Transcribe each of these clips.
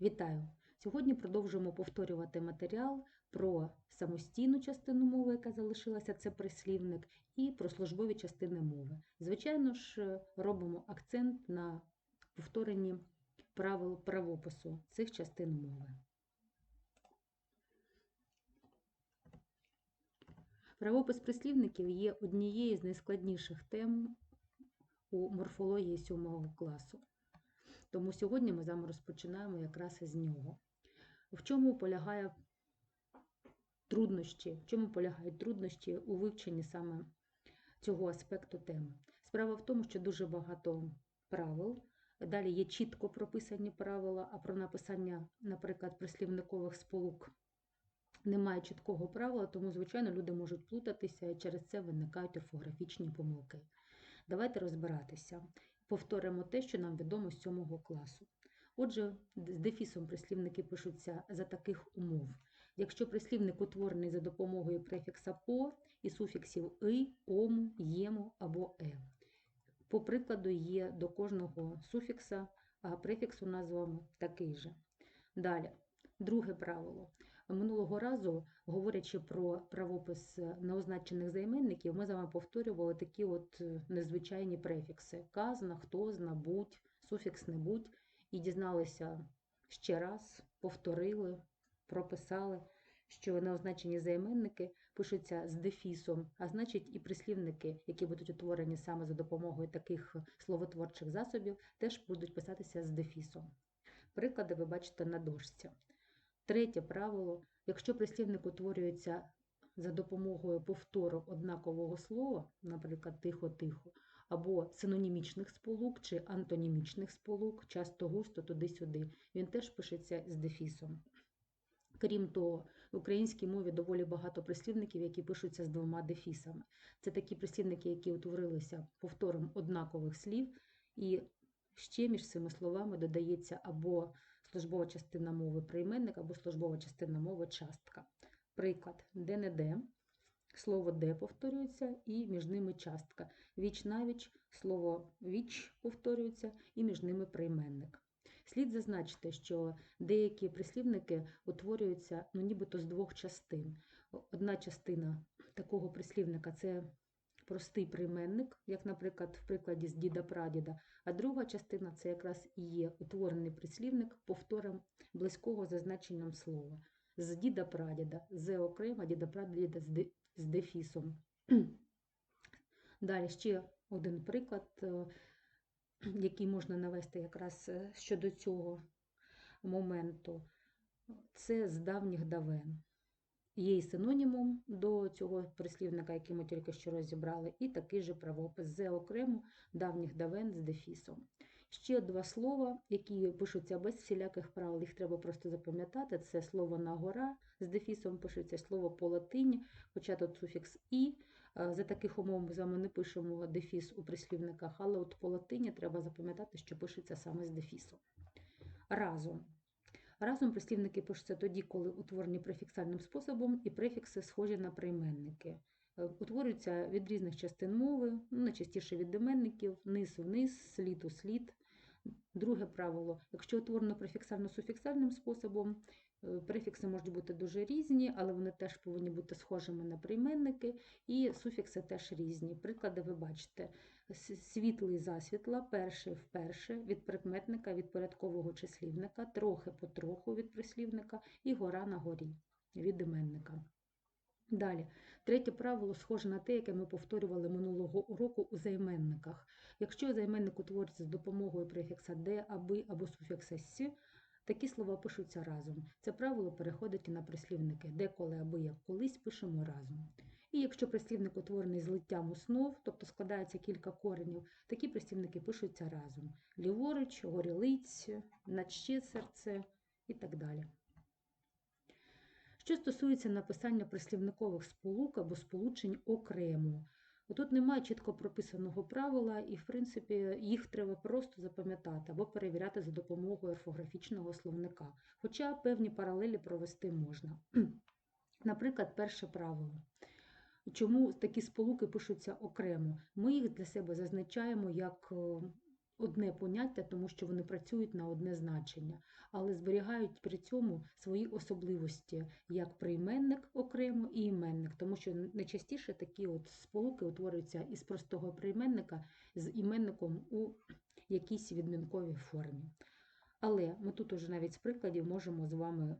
Вітаю! Сьогодні продовжуємо повторювати матеріал про самостійну частину мови, яка залишилася, це прислівник, і про службові частини мови. Звичайно ж, робимо акцент на повторенні правил правопису цих частин мови. Правопис прислівників є однією з найскладніших тем у морфології 7 класу. Тому сьогодні ми з вами розпочинаємо якраз із нього. В чому полягає труднощі, в чому полягають труднощі у вивченні саме цього аспекту теми? Справа в тому, що дуже багато правил. Далі є чітко прописані правила, а про написання, наприклад, прислівникових сполук немає чіткого правила, тому, звичайно, люди можуть плутатися і через це виникають орфографічні помилки. Давайте розбиратися. Повторимо те, що нам відомо з 7 класу. Отже, з дефісом прислівники пишуться за таких умов. Якщо прислівник утворений за допомогою префікса по і суфіксів и, ому, єму або е. По прикладу є до кожного суфікса, а префікс у нас з вами такий же. Далі, друге правило. Минулого разу, говорячи про правопис неозначених займенників, ми з вами повторювали такі от незвичайні префікси: казна, хтозна, будь, суфікс не будь, і дізналися ще раз, повторили, прописали, що неозначені займенники пишуться з дефісом, а значить, і прислівники, які будуть утворені саме за допомогою таких словотворчих засобів, теж будуть писатися з дефісом. Приклади ви бачите на дошці. Третє правило: якщо прислівник утворюється за допомогою повтору однакового слова, наприклад, тихо-тихо, або синонімічних сполук чи антонімічних сполук, часто густо туди-сюди, він теж пишеться з дефісом. Крім того, в українській мові доволі багато прислівників, які пишуться з двома дефісами. Це такі прислівники, які утворилися повтором однакових слів, і ще між цими словами додається або службова частина мови прийменник, або службова частина мови частка. Приклад, де-не-де, слово де повторюється, і між ними частка. Віч навіч, слово віч повторюється, і між ними прийменник. Слід зазначити, що деякі прислівники утворюються ну, нібито з двох частин. Одна частина такого прислівника це простий прийменник, як, наприклад, в прикладі з діда-прадіда, а друга частина це якраз і є утворений прислівник повтором близького за значенням слова. З діда-прадіда, з окрема, діда-прадіда з дефісом. Далі ще один приклад, який можна навести якраз щодо цього моменту, це з давніх давен. Є і синонімом до цього прислівника, який ми тільки що розібрали, і такий же правопис з окремо давніх давен з дефісом. Ще два слова, які пишуться без всіляких правил, їх треба просто запам'ятати. Це слово нагора з дефісом пишеться слово по латині, хоча тут суфікс і. За таких умов ми не пишемо дефіс у прислівниках, але от по латині треба запам'ятати, що пишеться саме з дефісом. Разом. Разом прислівники пишуться тоді, коли утворені префіксальним способом, і префікси схожі на прийменники. Утворюються від різних частин мови, ну, найчастіше від іменників, низ вниз, слід у слід. Друге правило: якщо утворено префіксально-суфіксальним способом, префікси можуть бути дуже різні, але вони теж повинні бути схожими на прийменники, і суфікси теж різні. Приклади ви бачите: світлий засвітла, перший вперше, від прикметника, від порядкового числівника, трохи потроху від прислівника, і гора на горі від іменника. Далі, третє правило схоже на те, яке ми повторювали минулого уроку у займенниках. Якщо займенник утворюється з допомогою префікса де, аби або суфікса «с», такі слова пишуться разом. Це правило переходить і на прислівники деколи аби як колись пишемо разом. І якщо прислівник утворений злиттям основ, тобто складається кілька коренів, такі прислівники пишуться разом: ліворуч, горілиць, наче серце і так далі. Що стосується написання прислівникових сполук або сполучень окремо, тут немає чітко прописаного правила, і, в принципі, їх треба просто запам'ятати або перевіряти за допомогою орфографічного словника, хоча певні паралелі провести можна. Наприклад, перше правило. Чому такі сполуки пишуться окремо? Ми їх для себе зазначаємо як одне поняття, тому що вони працюють на одне значення, але зберігають при цьому свої особливості як прийменник окремо і іменник, тому що найчастіше такі от сполуки утворюються із простого прийменника з іменником у якійсь відмінковій формі. Але ми тут уже навіть з прикладів можемо з вами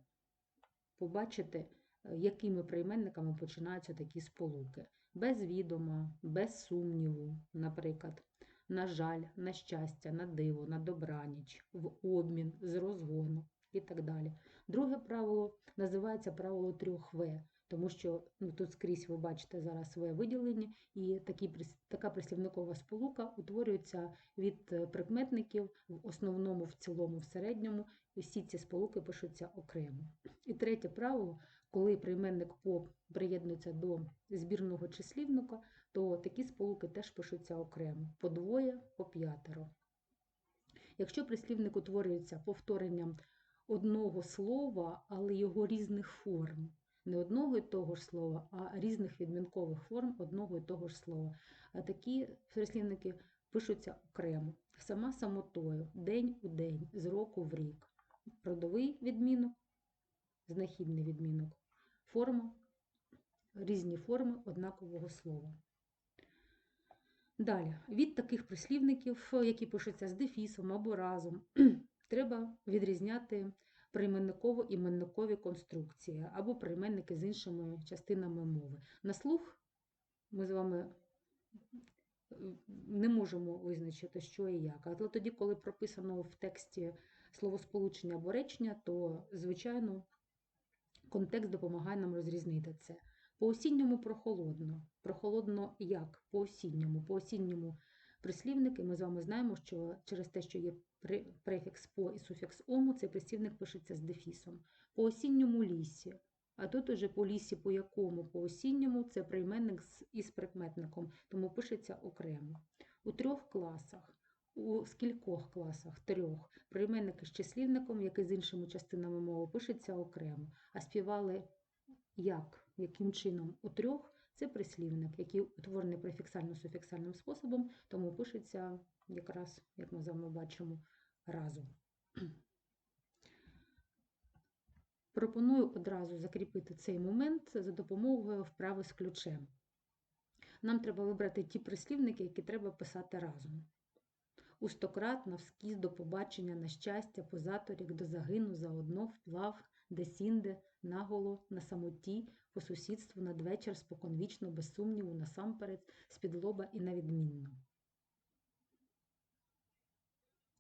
побачити, е, якими прийменниками починаються такі сполуки. Без відома, без сумніву, наприклад, на жаль, на щастя, на диво, на добраніч, в обмін, з розгону і так далі. Друге правило називається правило трьох В, тому що ну, тут скрізь ви бачите зараз В виділені, і такі, така прислівникова сполука утворюється від е, прикметників в основному, в цілому, в середньому. І всі ці сполуки пишуться окремо. І третє правило, коли прийменник по приєднується до збірного числівника, то такі сполуки теж пишуться окремо по двоє, по п'ятеро. Якщо прислівник утворюється повторенням одного слова, але його різних форм, не одного і того ж слова, а різних відмінкових форм одного і того ж слова, такі прислівники пишуться окремо, сама самотою, день у день, з року в рік. Родовий відмінок, знахідний відмінок, форма, різні форми однакового слова. Далі, від таких прислівників, які пишуться з дефісом або разом, треба відрізняти прийменниково-іменникові конструкції або прийменники з іншими частинами мови. На слух ми з вами е, не можемо визначити, що і як. Але тоді, коли прописано в тексті словосполучення або речення, то, звичайно, контекст допомагає нам розрізнити це. По осінньому прохолодно. Прохолодно як? По осінньому. По осінньому прислівники ми з вами знаємо, що через те, що є префікс по і суфікс ому, цей прислівник пишеться з дефісом. По осінньому лісі. А тут уже по лісі, по якому, по осінньому, це прийменник із прикметником, тому пишеться окремо. У трьох класах. У скількох класах? Трьох. Прийменники з числівником, який з іншими частинами мови, пишеться окремо. А співали як, яким чином? У трьох це прислівник, який утворений префіксально-суфіксальним способом, тому пишеться якраз, як ми з вами бачимо, разом. Пропоную одразу закріпити цей момент за допомогою вправи з ключем. Нам треба вибрати ті прислівники, які треба писати разом. У стократ, навскіз, до побачення, на щастя, позаторік, до загину, заодно, вплав, десінде, наголо, на самоті, по сусідству, надвечір, споконвічно, без сумніву, насамперед, з-під і на відмінно.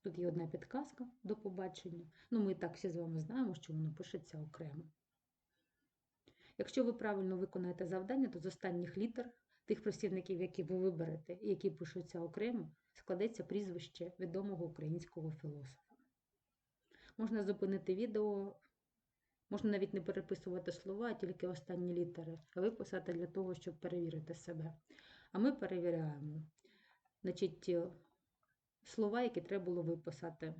Тут є одна підказка до побачення. Ну, ми так всі з вами знаємо, що воно пишеться окремо. Якщо ви правильно виконаєте завдання, то з останніх літер тих прислівників, які ви виберете і які пишуться окремо, складеться прізвище відомого українського філософа. Можна зупинити відео, можна навіть не переписувати слова, а тільки останні літери, а виписати для того, щоб перевірити себе. А ми перевіряємо. Значить, слова, які треба було виписати.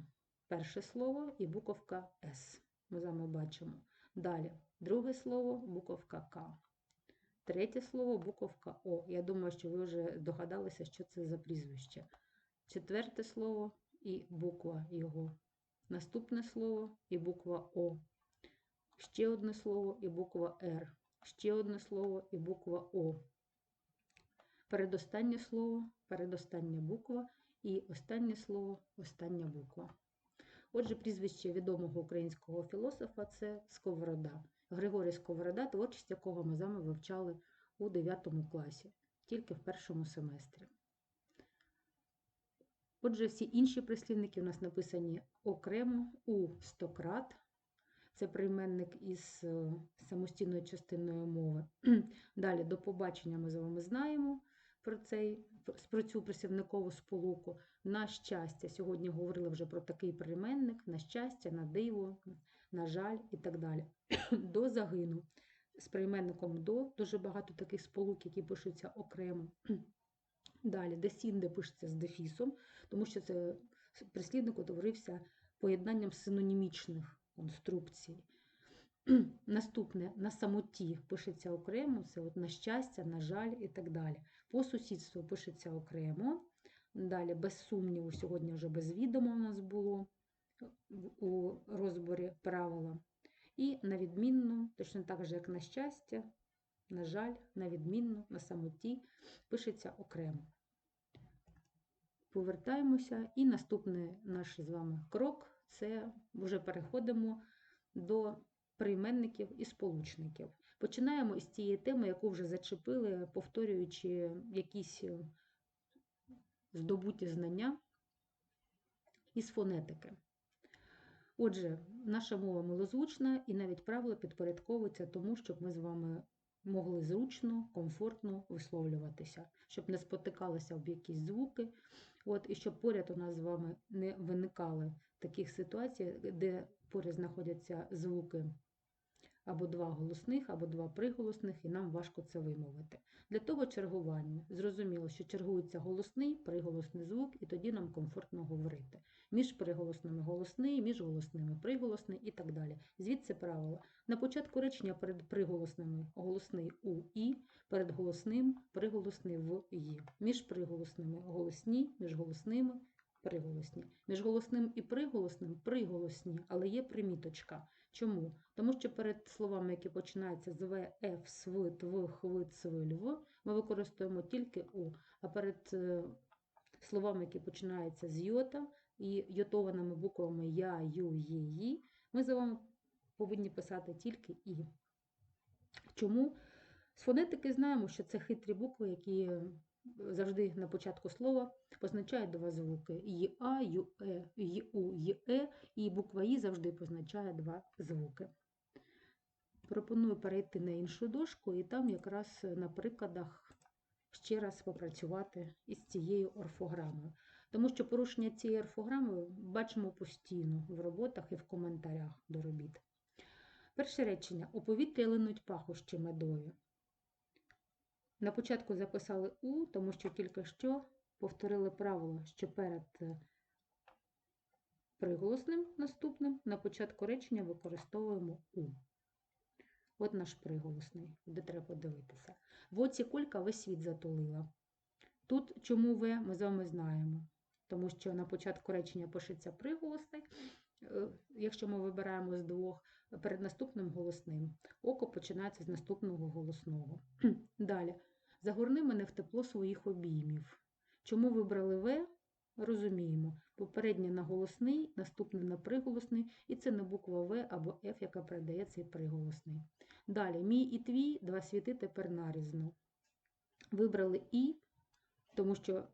Перше слово і буковка С. Ми з вами бачимо. Далі, друге слово, буковка К. Третє слово буковка О. Я думаю, що ви вже догадалися, що це за прізвище. Четверте слово і буква його. Наступне слово і буква О. Ще одне слово і буква Р. Ще одне слово і буква О. Передостаннє слово, передостання буква і останнє слово, остання буква. Отже, прізвище відомого українського філософа це Сковорода. Григорій Сковорода, творчість якого ми з вами вивчали у 9 класі, тільки в першому семестрі. Отже, всі інші прислівники у нас написані окремо у стократ. Це прийменник із е, самостійною частиною мови. Далі до побачення ми з вами знаємо про, цей, про цю прислівникову сполуку. На щастя, сьогодні говорили вже про такий прийменник, на щастя, на диво, на жаль і так далі. До загину. З прийменником до дуже багато таких сполук, які пишуться окремо. Далі, десінде пишеться з дефісом, тому що це прислівник утворився поєднанням синонімічних конструкцій. Наступне на самоті пишеться окремо, це от на щастя, на жаль і так далі. По сусідству пишеться окремо, Далі, без сумніву, сьогодні вже без відома у нас було у розборі правила. І на відмінно, точно так же, як на щастя, на жаль, на відмінно, на самоті, пишеться окремо. Повертаємося, і наступний наш з вами крок це вже переходимо до прийменників і сполучників. Починаємо із тієї теми, яку вже зачепили, повторюючи якісь е, здобуті знання із фонетики. Отже, наша мова милозвучна і навіть правила підпорядковується тому, щоб ми з вами могли зручно, комфортно висловлюватися, щоб не спотикалися об якісь звуки, от, і щоб поряд у нас з вами не виникали таких ситуацій, де поряд знаходяться звуки або два голосних, або два приголосних, і нам важко це вимовити. Для того чергування зрозуміло, що чергується голосний, приголосний звук, і тоді нам комфортно говорити. Між приголосними голосний, між голосними приголосний і так далі. Звідси правило. На початку речення перед приголосними голосний у і, перед голосним приголосний в і. Між приголосними голосні, між голосними приголосні. Між голосним і приголосним приголосні, але є приміточка. Чому? Тому що перед словами, які починаються з В, Ф, СВ, ТВ, ХВ, ЦВ, ми використовуємо тільки У. А перед е, словами, які починаються з йота і йотованими буквами Я, Ю, Є, Ї, ми з вами повинні писати тільки І. Чому? З фонетики знаємо, що це хитрі букви, які завжди на початку слова позначають два звуки. ЄА, ЮЕ, ЮУ, ЄЕ, і буква І завжди позначає два звуки. Пропоную перейти на іншу дошку і там якраз на прикладах ще раз попрацювати із цією орфограмою. Тому що порушення цієї орфограми бачимо постійно в роботах і в коментарях до робіт. Перше речення. У повітрі линуть пахощі медові. На початку записали У, тому що тільки що повторили правило, що перед е, приголосним наступним на початку речення використовуємо У. От наш приголосний, де треба подивитися. В оці кулька весь світ затулила. Тут чому В ми з вами знаємо, тому що на початку речення пишеться приголосний, е, якщо ми вибираємо з двох, перед наступним голосним. Око починається з наступного голосного. Далі. Загорни мене в тепло своїх обіймів. Чому вибрали В? Розуміємо. Попереднє на голосний, наступне на приголосний, і це не буква В або Ф, яка передає цей приголосний. Далі, мій і твій, два світи тепер нарізно. Вибрали І, тому що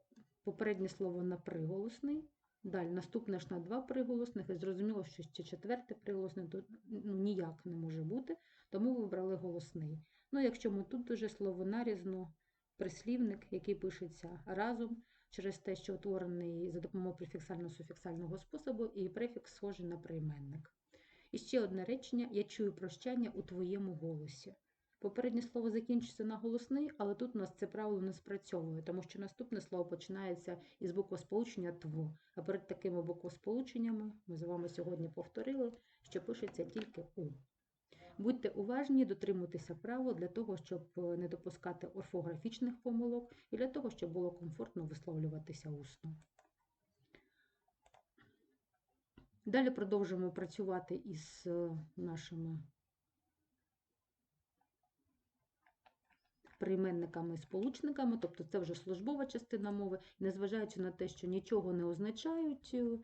попереднє слово на приголосний. Далі, наступне ж на два приголосних, і зрозуміло, що ще четверте приголосне ну, ніяк не може бути, тому вибрали голосний. Ну, якщо ми тут вже слово нарізно, прислівник, який пишеться разом, через те, що утворений за допомогою префіксально-суфіксального способу, і префікс схожий на прийменник. І ще одне речення: я чую прощання у твоєму голосі. Попереднє слово закінчується на голосний, але тут у нас це правило не спрацьовує, тому що наступне слово починається із буквосполучення ТВ. А перед такими буквосполученнями ми з вами сьогодні повторили, що пишеться тільки У. Будьте уважні, дотримуйтеся правил для того, щоб не допускати орфографічних помилок і для того, щоб було комфортно висловлюватися усно. Далі продовжимо працювати із е, нашими прийменниками і сполучниками, тобто це вже службова частина мови, незважаючи на те, що нічого не означають, е,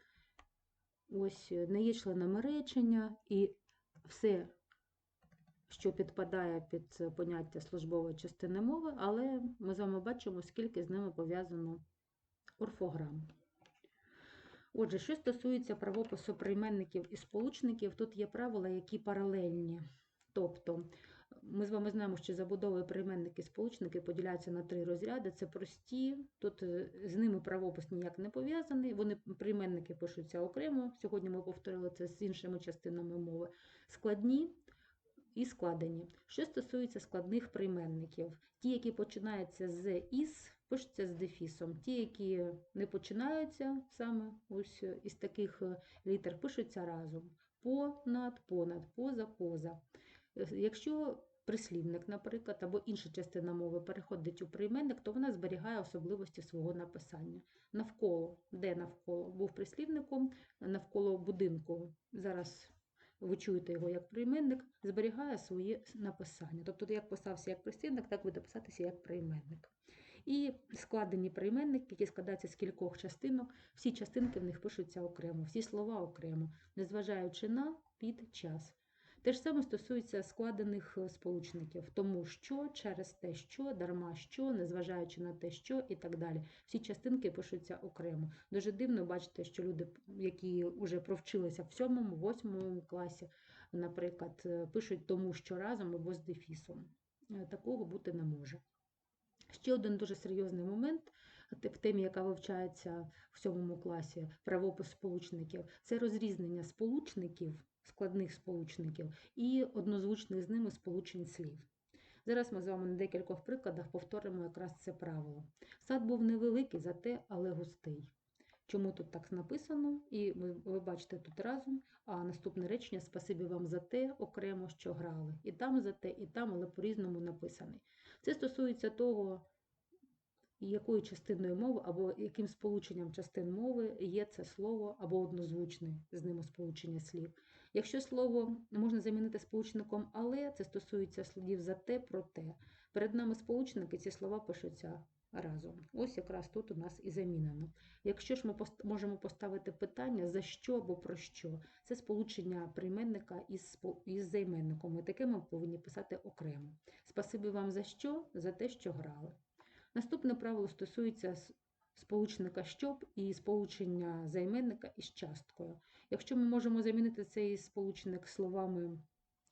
ось не є членами речення, і все, що підпадає під поняття службової частини мови, але ми з вами бачимо, скільки з ними пов'язано орфограм. Отже, що стосується правопису прийменників і сполучників, тут є правила, які паралельні. Тобто, ми з вами знаємо, що забудови прийменники і сполучники поділяються на три розряди. Це прості, тут е, з ними правопис ніяк не пов'язаний. Вони прийменники пишуться окремо. Сьогодні ми повторили це з іншими частинами мови. Складні і складені. Що стосується складних прийменників, ті, які починаються з із, пишуться з дефісом. Ті, які не починаються саме ось із таких е, літер, пишуться разом. По, над, понад, поза, поза. Е, Якщо прислівник, наприклад, або інша частина мови переходить у прийменник, то вона зберігає особливості свого написання. Навколо, де навколо був прислівником, навколо будинку. Зараз ви чуєте його як прийменник, зберігає своє написання. Тобто, як писався як прислівник, так буде писатися як прийменник. І складені прийменники, які складаються з кількох частинок, всі частинки в них пишуться окремо, всі слова окремо, незважаючи на під час. Те ж саме стосується складених е, сполучників, тому що, через те, що, дарма що, незважаючи на те, що і так далі. Всі частинки пишуться окремо. Дуже дивно бачити, що люди, які вже провчилися в сьомому, восьмому класі, наприклад, е, пишуть тому, що разом або з дефісом. Е, Такого бути не може. Ще один дуже серйозний момент в темі, яка вивчається в сьомому класі, правопис сполучників, це розрізнення сполучників, складних сполучників і однозвучних з ними сполучень слів. Зараз ми з вами на декількох прикладах повторимо якраз це правило. Сад був невеликий, зате але густий. Чому тут так написано? І ви, ви бачите тут разом, а наступне речення спасибі вам за те, окремо, що грали. І там за те, і там, але по-різному написаний. Це стосується того, якою частиною мови або яким сполученням частин мови є це слово або однозвучне з ним сполучення слів. Якщо слово можна замінити сполучником але, це стосується слів за те, проте. Перед нами сполучники, ці слова пишуться разом. Ось якраз тут у нас і замінено. Якщо ж ми можемо поставити питання за що або про що, це сполучення прийменника із, із займенником. І таке ми повинні писати окремо. Спасибі вам за що? За те, що грали. Наступне правило стосується сполучника щоб і сполучення займенника із часткою. Якщо ми можемо замінити цей сполучник словами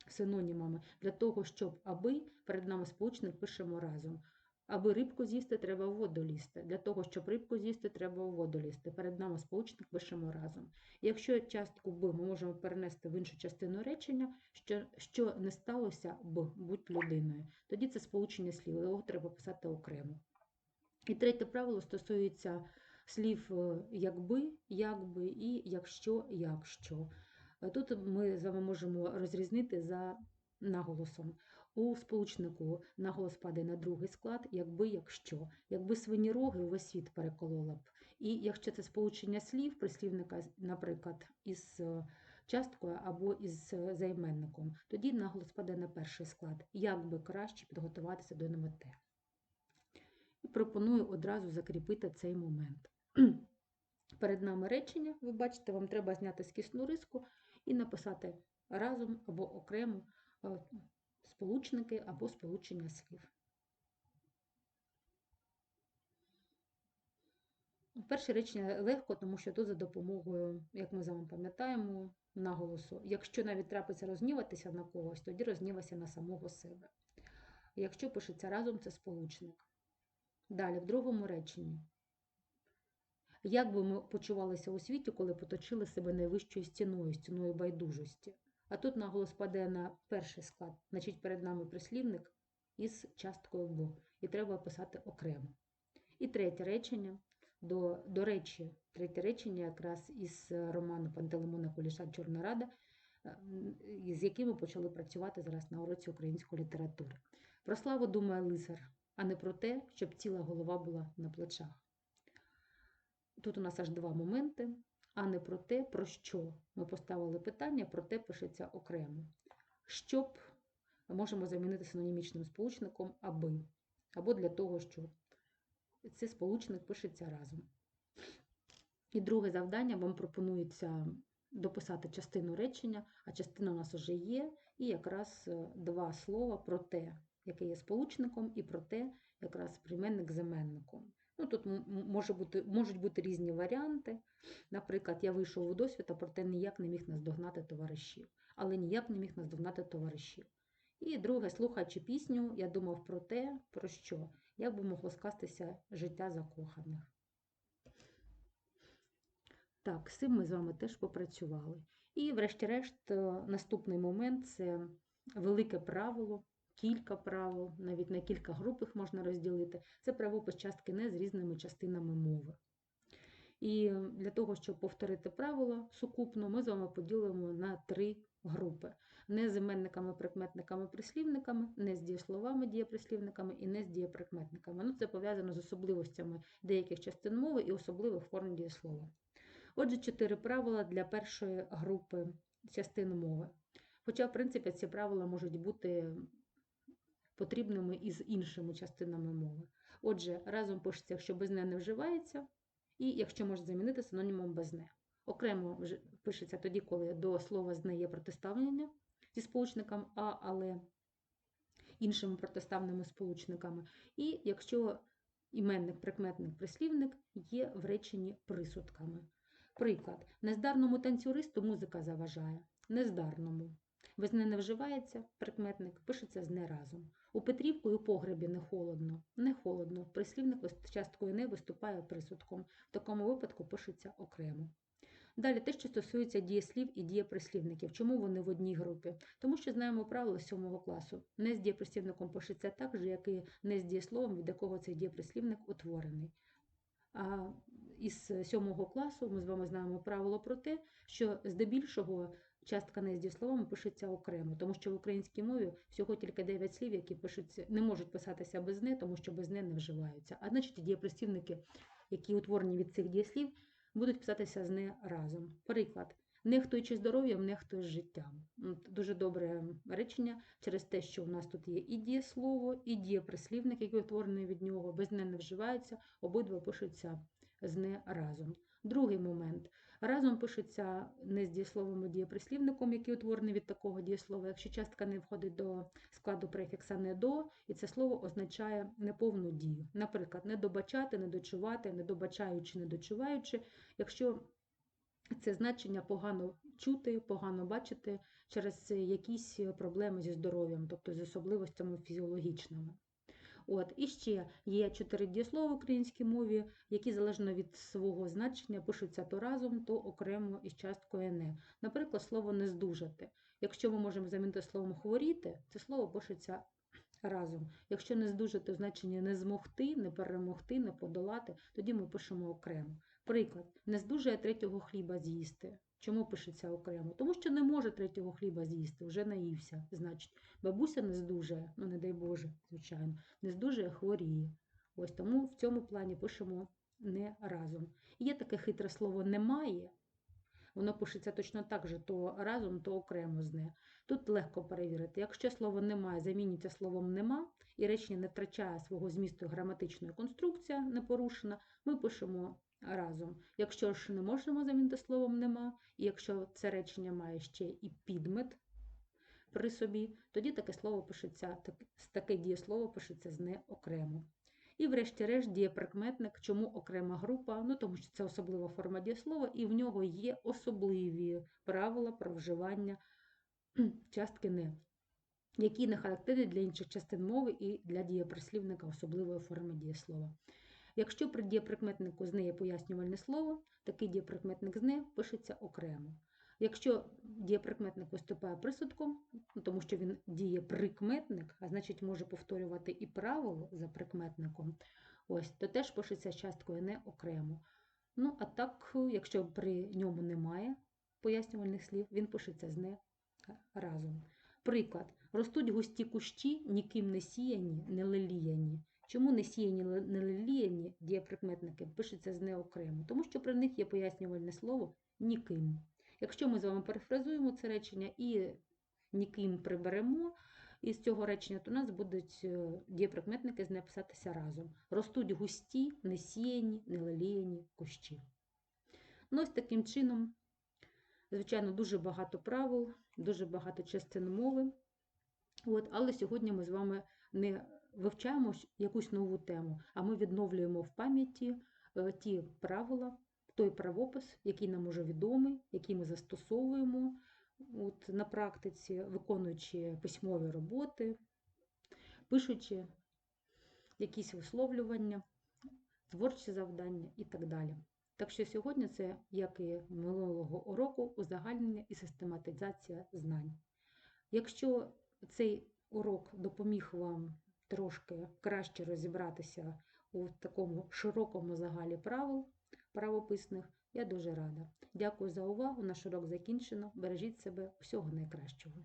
синонімами для того, щоб аби перед нами сполучник пишемо разом. Аби рибку з'їсти, треба в воду лізти. Для того, щоб рибку з'їсти, треба в воду лізти. Перед нами сполучник пишемо разом. Якщо частку Б ми можемо перенести в іншу частину речення, що, що не сталося б, будь людиною, тоді це сполучення слів, його треба писати окремо. І третє правило стосується слів е, якби, якби і якщо, якщо. Е, Тут ми з вами можемо розрізнити за наголосом. У сполучнику наголос падає на другий склад, якби, якщо. Якби свині роги увесь світ переколола б. І якщо це сполучення слів, прислівника, наприклад, із е, часткою або із займенником, тоді наголос падає на перший склад. Як би краще підготуватися до НМТ. І пропоную одразу закріпити цей момент. Перед нами речення, ви бачите, вам треба зняти скісну риску і написати разом або окремо е, сполучники або сполучення слів. Перше речення легко, тому що тут за допомогою, як ми з вами пам'ятаємо, наголосу. Якщо навіть трапиться розніватися на когось, тоді рознівайся на самого себе. Якщо пишеться разом, це сполучник. Далі, в другому реченні. Як би ми почувалися у світі, коли поточили себе найвищою стіною, стіною байдужості? А тут наголос падає на перший склад, значить перед нами прислівник із часткою «б», і треба писати окремо. І третє речення, до, до речі, третє речення якраз із роману Пантелеймона Куліша Чорна Рада, е, з яким ми почали працювати зараз на уроці української літератури. Про славу думає лицар, а не про те, щоб ціла голова була на плечах. Тут у нас аж два моменти, а не про те, про що. Ми поставили питання, про те пишеться окремо. Щоб можемо замінити синонімічним сполучником аби, або для того, щоб цей сполучник пишеться разом. І друге завдання вам пропонується дописати частину речення, а частина у нас вже є, і якраз е, два слова про те, яке є сполучником, і про те, якраз прийменник заменником. Ну, тут може бути, можуть бути різні варіанти. Наприклад, я вийшов у досвід, а проте ніяк не міг наздогнати товаришів, але ніяк не міг наздогнати товаришів. І друге, слухаючи пісню, я думав про те, про що, як би могло скластися життя закоханих. Так, з цим ми з вами теж попрацювали. І, врешті-решт, е, наступний момент це велике правило, кілька правил, навіть на кілька груп їх можна розділити. Це правопис частки не з різними частинами мови. І для того, щоб повторити правило сукупно, ми з вами поділимо на три групи. Не з іменниками, прикметниками, прислівниками, не з дієсловами, дієприслівниками і не з дієприкметниками. Ну, це пов'язано з особливостями деяких частин мови і особливих форм дієслова. Отже, чотири правила для першої групи частин мови. Хоча, в принципі, ці правила можуть бути потрібними і з іншими частинами мови. Отже, разом пишеться, якщо без не не вживається, і якщо можна замінити синонімом без не. Окремо пишеться тоді, коли до слова з не є протиставлення зі сполучником а, але іншими протиставними сполучниками. І якщо іменник, прикметник, прислівник є в реченні присудками. Приклад: нездарному танцюристу музика заважає, нездарному. Без не не вживається прикметник, пишеться з не разом. У Петрівку і у погребі не холодно, не холодно. Прислівник часткою не виступає присудком. В такому випадку пишеться окремо. Далі те, що стосується дієслів і дієприслівників. Чому вони в одній групі? Тому що знаємо правило 7 класу. Не з дієприслівником пишеться так же, як і не з дієсловом, від якого цей дієприслівник утворений. А із 7 класу ми з вами знаємо правило про те, що здебільшого частка не з дієсловами пишеться окремо, тому що в українській мові всього тільки 9 слів, які пишуться, не можуть писатися без не, тому що без не не вживаються. А значить, дієприслівники, які утворені від цих дієслів, будуть писатися з не разом. Приклад. Нехтуючи здоров'ям, нехтуєш життям. Дуже добре речення через те, що у нас тут є і дієслово, і дієприслівник, який утворений від нього, без не не вживаються, обидва пишуться з не разом. Другий момент. Разом пишеться не з дієсловом дієприслівником, який утворений від такого дієслова, якщо частка не входить до складу префікса не до, і це слово означає неповну дію. Наприклад, не добачати, не дочувати, не добачаючи, не дочуваючи, якщо це значення погано чути, погано бачити через якісь проблеми зі здоров'ям, тобто з особливостями фізіологічними. От, і ще є чотири дієслова в українській мові, які залежно від свого значення пишуться то разом, то окремо із часткою не. Наприклад, слово не здужати. Якщо ми можемо замінити словом хворіти, це слово пишеться разом. Якщо не здужати в не змогти, не перемогти, не подолати, тоді ми пишемо окремо. Приклад, не здужує третього хліба з'їсти. Чому пишеться окремо? Тому що не може третього хліба з'їсти, вже наївся. Значить, бабуся не здужує, ну не дай Боже, звичайно, не здужує, хворіє. Ось тому в цьому плані пишемо не разом. Є таке хитре слово немає. Воно пишеться точно так же, то разом, то окремо з не. Тут легко перевірити. Якщо слово немає замінюється словом нема, і речення не втрачає свого змісту граматичної конструкція не порушена, ми пишемо разом. Якщо ж не можемо замінити словом нема, і якщо це речення має ще і підмет при собі, тоді таке слово пишеться, таке дієслово пишеться з не окремо. І, врешті-решт, дієприкметник. Чому окрема група? Ну, тому що це особлива форма дієслова, і в нього є особливі правила про вживання частки не, які не характерні для інших частин мови і для дієприслівника особливої форми дієслова. Якщо при дієприкметнику з не є пояснювальне слово, такий дієприкметник з не пишеться окремо. Якщо дієприкметник виступає присудком, ну, тому що він дієприкметник, а значить може повторювати і правило за прикметником, ось, то теж пишеться часткою не окремо. Ну, а так, якщо при ньому немає пояснювальних слів, він пишеться з не разом. Приклад. Ростуть густі кущі, ніким не сіяні, не леліяні. Чому не сіяні, не дієприкметники пишеться з не окремо? Тому що при них є пояснювальне слово ніким. Якщо ми з вами перефразуємо це речення і ніким приберемо із цього речення, то у нас будуть е, дієприкметники з не писатися разом. Ростуть густі, не сіяні, не кущі. Ну, ось таким чином, звичайно, дуже багато правил, дуже багато частин мови. От, але сьогодні ми з вами не вивчаємо якусь нову тему, а ми відновлюємо в пам'яті е, ті правила, той правопис, який нам уже відомий, який ми застосовуємо от, на практиці, виконуючи письмові роботи, пишучи якісь висловлювання, творчі завдання і так далі. Так що сьогодні це, як і минулого уроку, узагальнення і систематизація знань. Якщо цей урок допоміг вам трошки краще розібратися у такому широкому загалі правил правописних, я дуже рада. Дякую за увагу. Наш урок закінчено. Бережіть себе. Всього найкращого.